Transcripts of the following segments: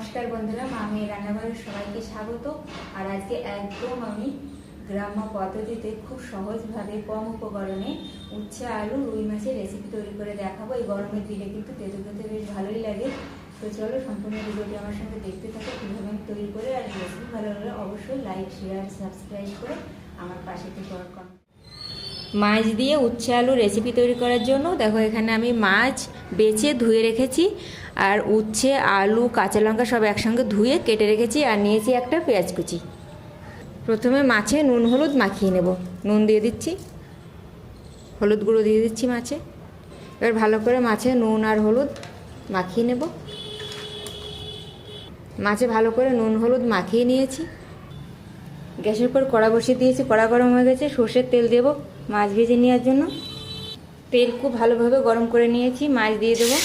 নমস্কার বন্ধুরা আমি রান্নাঘরের সবাইকে স্বাগত। আর আজকে একদম আমি গ্রাম্য পদ্ধতিতে খুব সহজভাবে কম উপকরণে উচ্ছে, আলু, রুই মাছের রেসিপি তৈরি করে দেখাবো। এই গরমের দিনে কিন্তু তেতো খেতে বেশ ভালোই লাগে। তো চলো সম্পূর্ণ ভিডিওটি আমার সঙ্গে দেখতে থাকো কীভাবে আমি তৈরি করে। আর রেসিপি ভালো লাগলে অবশ্যই লাইক শেয়ার সাবস্ক্রাইব করে আমার পাশে থেকে কম মাছ দিয়ে উচ্ছে আলু রেসিপি তৈরি করার জন্য। দেখো, এখানে আমি মাছ বেছে ধুয়ে রেখেছি আর উচ্ছে, আলু, কাঁচা লঙ্কা সব একসঙ্গে ধুয়ে কেটে রেখেছি আর নিয়েছি একটা পেঁয়াজ কুচি। প্রথমে মাছে নুন, হলুদ মাখিয়ে নেব। নুন দিয়ে দিচ্ছি। হলুদ গুঁড়ো দিয়ে দিচ্ছি মাছে। এবার ভালো করে মাছে নুন আর হলুদ মাখিয়ে নেব। মাছে ভালো করে নুন, হলুদ মাখিয়ে নিয়েছি। গ্যাসের উপর কড়া বসিয়ে দিয়েছি, কড়া গরম হয়ে গেছে, সর্ষের তেল দেব মাছ ভেজে নেওয়ার জন্য। তেল খুব ভালোভাবে গরম করে নিয়েছি, মাছ দিয়ে দেবো।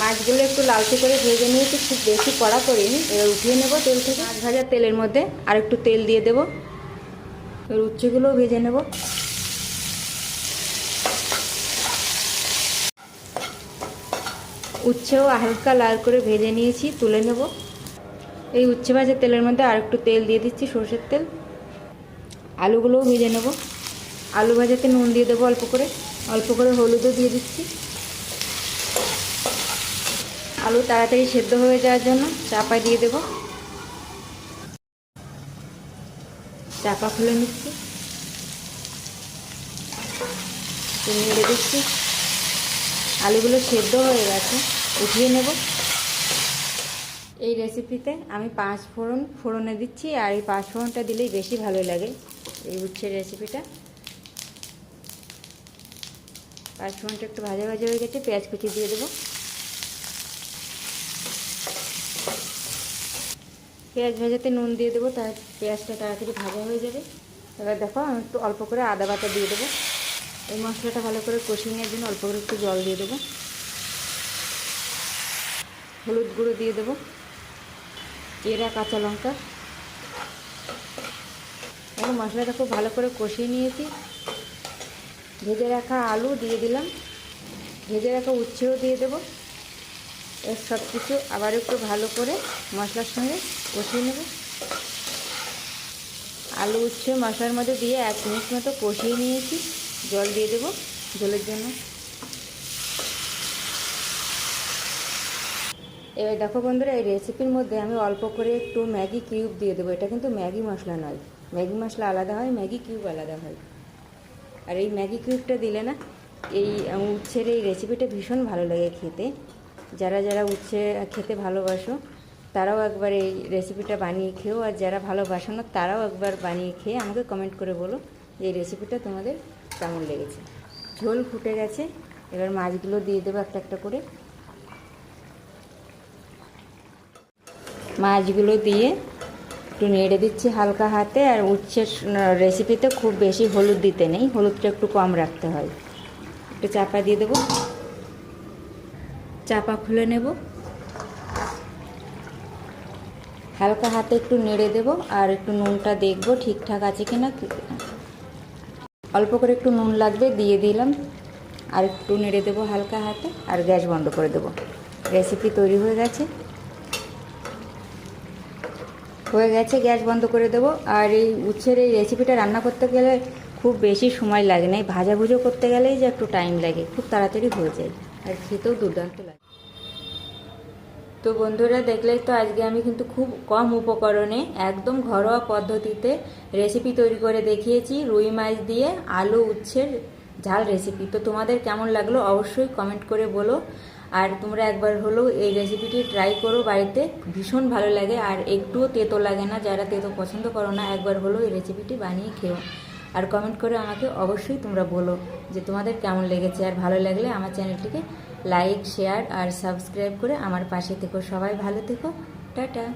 মাছগুলো একটু লালচে করে ভেজে নিয়েছি, খুব বেশি কড়া করিনি, এবার উঠিয়ে নেব তেল থেকে। মাছ ভাজার তেলের মধ্যে আর একটু তেল দিয়ে দেবো। এবার উচ্ছেগুলোও ভেজে নেব। উচ্ছেও হালকা লাল করে ভেজে নিয়েছি, তুলে নেব। এই উচ্ছে ভাজা তেলের মধ্যে আর একটু তেল দিয়ে দিচ্ছি, সর্ষের তেল। আলুগুলোও ভেজে নেব। আলু ভাজাতে নুন দিয়ে দেবো অল্প করে। অল্প করে হলুদও দিয়ে দিচ্ছি। আলু তাড়াতাড়ি সেদ্ধ হয়ে যাওয়ার জন্য চাপা দিয়ে দেব। চাপা খুলে নিচ্ছি। দিচ্ছি। আলুগুলো সেদ্ধ হয়ে গেছে, উঠিয়ে নেব। এই রেসিপিতে আমি পাঁচ ফোড়ন ফোড়নে দিচ্ছি, আর এই পাঁচ ফোড়নটা দিলেই বেশি ভালো লাগে এই উচ্ছের রেসিপিটা পাঁচ ফোড়নটা একটু ভাজা ভাজা হয়ে গেছে, পেঁয়াজ কুচি দিয়ে দেবো। পেঁয়াজ ভাজাতে নুন দিয়ে দেবো তার পেঁয়াজটা তাড়াতাড়ি ভাজা হয়ে যাবে। এবার দেখো, আমি একটু অল্প করে আদা বাটা দিয়ে দেবো। এই মশলাটা ভালো করে কষিয়ে নেওয়ার জন্য অল্প করে একটু জল দিয়ে দেবো। হলুদ গুঁড়ো দিয়ে দেবো। এরা কাঁচা লঙ্কা। এখন মশলাটা খুব ভালো করে কষিয়ে নিয়েছি। ভেজে রাখা আলু দিয়ে দিলাম। ভেজে রাখা উচ্ছেও দিয়ে দেবো। এর সব কিছু আবার একটু ভালো করে মশলার সঙ্গে কষিয়ে নেব। আলু উচ্ছে মশলার মধ্যে দিয়ে এক মিনিট মতো কষিয়ে নিয়েছি। জল দিয়ে দেবো জলের জন্য। এবার দেখো বন্ধুরা, এই রেসিপির মধ্যে আমি অল্প করে একটু ম্যাগি কিউব দিয়ে দেবো। এটা কিন্তু ম্যাগি মশলা নয়। ম্যাগি মশলা আলাদা হয়, ম্যাগি কিউব আলাদা হয়। আর এই ম্যাগি কিউবটা দিলে না, এই উচ্ছের এই রেসিপিটা ভীষণ ভালো লাগে খেতে। যারা যারা উচ্ছে খেতে ভালোবাসো, তারাও একবার এই রেসিপিটা বানিয়ে খেও। আর যারা ভালোবাসো না, তারাও একবার বানিয়ে খেয়ে আমাকে কমেন্ট করে বলো যে এই রেসিপিটা তোমাদের কেমন লেগেছে? ঝোল ফুটে গেছে, এবার মাছগুলো দিয়ে দেবো একটা একটা করে। মাছগুলো দিয়ে একটু নেড়ে দিচ্ছি হালকা হাতে, আর উচ্ছের রেসিপিতে খুব বেশি হলুদ দিতে নেই, হলুদটা একটু কম রাখতে হয়। একটু চাপা দিয়ে দেবো। চাপা খুলে নেব। হালকা হাতে একটু নেড়ে দেব, আর একটু নুনটা দেখব ঠিকঠাক আছে কিনা অল্প করে একটু নুন লাগবে, দিয়ে দিলাম। আর একটু নেড়ে দেব হালকা হাতে, আর গ্যাস বন্ধ করে দেব। রেসিপি তৈরি হয়ে গেছে। হয়ে গেছে, গ্যাস বন্ধ করে দেবো। আর এই উচ্ছের এই রেসিপিটা রান্না করতে গেলে খুব বেশি সময় লাগে না। এই ভাজাভুজো করতে গেলেই যে একটু টাইম লাগে, খুব তাড়াতাড়ি হয়ে যায়। আর খেতেও দুর্দান্ত লাগে। তো বন্ধুরা দেখলেই তো আজকে আমি কিন্তু খুব কম উপকরণে, একদম ঘরোয়া পদ্ধতিতে রেসিপি তৈরি করে দেখিয়েছি, রুই মাছ দিয়ে আলু উচ্ছের ঝাল রেসিপি তো তোমাদের কেমন লাগল অবশ্যই কমেন্ট করে বলো। আর তোমরা একবার হলেও এই রেসিপিটি ট্রাই করো, বাড়িতে ভীষণ ভালো লাগে আর একটুও তেতো লাগে না, যারা তেতো পছন্দ করো না, একবার হলেও এই রেসিপিটি বানিয়ে খেও। আর কমেন্ট করে আমাকে অবশ্যই তোমরা বলো যে তোমাদের কেমন লেগেছে। আর ভালো লাগলে আমার চ্যানেলটিকে লাইক শেয়ার আর সাবস্ক্রাইব করে আমার পাশে থেকো। সবাই ভালো থেকো। টাটা।